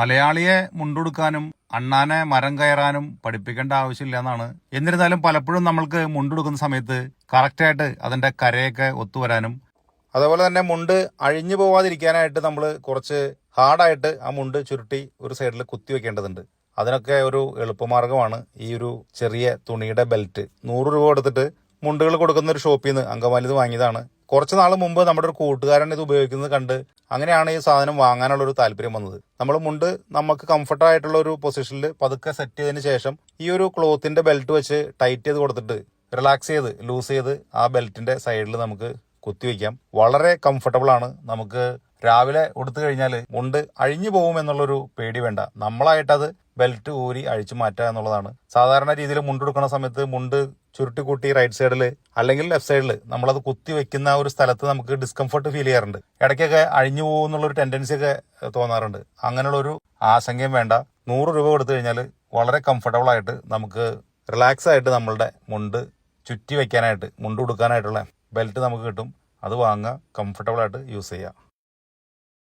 മലയാളിയെ മുണ്ടുടുക്കാനും അണ്ണാനെ മരം കയറാനും പഠിപ്പിക്കേണ്ട ആവശ്യമില്ല എന്നാണ്. എന്നിരുന്നാലും പലപ്പോഴും നമ്മൾക്ക് മുണ്ടുടുക്കുന്ന സമയത്ത് കറക്റ്റായിട്ട് അതിന്റെ കരയൊക്കെ ഒത്തുവരാനും. അതേപോലെ തന്നെ മുണ്ട് അഴിഞ്ഞു പോവാതിരിക്കാനായിട്ട് നമ്മൾ കുറച്ച് ഹാർഡായിട്ട് ആ മുണ്ട് ചുരുട്ടി ഒരു സൈഡിൽ കുത്തി വെക്കേണ്ടതുണ്ട്. അതിനൊക്കെ ഒരു എളുപ്പമാർഗമാണ് ഈ ഒരു ചെറിയ തുണിയുടെ ബെൽറ്റ്. നൂറ് രൂപ കൊടുത്തിട്ട് മുണ്ടുകൾ കൊടുക്കുന്ന ഒരു ഷോപ്പിൽ നിന്ന് അങ്കമാലി ഇത് വാങ്ങിയതാണ്. കുറച്ച് നാൾ മുമ്പ് നമ്മുടെ ഒരു കൂട്ടുകാരൻ ഇത് ഉപയോഗിക്കുന്നത് കണ്ട് അങ്ങനെയാണ് ഈ സാധനം വാങ്ങാനുള്ള ഒരു താല്പര്യം വന്നത്. നമ്മൾ മുണ്ട് നമുക്ക് കംഫർട്ടായിട്ടുള്ള ഒരു പൊസിഷനിൽ പതുക്കെ സെറ്റ് ചെയ്തതിന് ശേഷം ഈ ഒരു ക്ലോത്തിന്റെ ബെൽറ്റ് വെച്ച് ടൈറ്റ് ചെയ്ത് കൊടുത്തിട്ട് റിലാക്സ് ചെയ്ത് ലൂസ് ചെയ്ത് ആ ബെൽറ്റിന്റെ സൈഡിൽ നമുക്ക് കുത്തിവെക്കാം വളരെ കംഫർട്ടബിൾ ആണ് നമുക്ക് രാവിലെ ഉടുത്തു കഴിഞ്ഞാൽ മുണ്ട് അഴിഞ്ഞു പോകും എന്നുള്ളൊരു പേടി വേണ്ട. നമ്മളായിട്ടത് ബെൽറ്റ് ഊരി അഴിച്ചു മാറ്റുക എന്നുള്ളതാണ്. സാധാരണ രീതിയിൽ മുണ്ട് എടുക്കുന്ന സമയത്ത് മുണ്ട് ചുരുട്ടി കൂട്ടി റൈറ്റ് സൈഡിൽ അല്ലെങ്കിൽ ലെഫ്റ്റ് സൈഡിൽ നമ്മളത് കുത്തി വെക്കുന്ന ഒരു സ്ഥലത്ത് നമുക്ക് ഡിസ്കംഫർട്ട് ഫീൽ ചെയ്യാറുണ്ട്. ഇടയ്ക്കൊക്കെ അഴിഞ്ഞു പോകും എന്നുള്ളൊരു ടെൻഡൻസി ഒക്കെ തോന്നാറുണ്ട്. അങ്ങനെയുള്ളൊരു ആശങ്കയും വേണ്ട. നൂറ് രൂപ കൊടുത്തു കഴിഞ്ഞാൽ വളരെ കംഫർട്ടബിൾ ആയിട്ട് നമുക്ക് റിലാക്സ് ആയിട്ട് നമ്മളുടെ മുണ്ട് ചുറ്റി വെക്കാനായിട്ട് മുണ്ട് കൊടുക്കാനായിട്ടുള്ള ബെൽറ്റ് നമുക്ക് കിട്ടും. അത് വാങ്ങുക കംഫർട്ടബിൾ ആയിട്ട് യൂസ് ചെയ്യുക.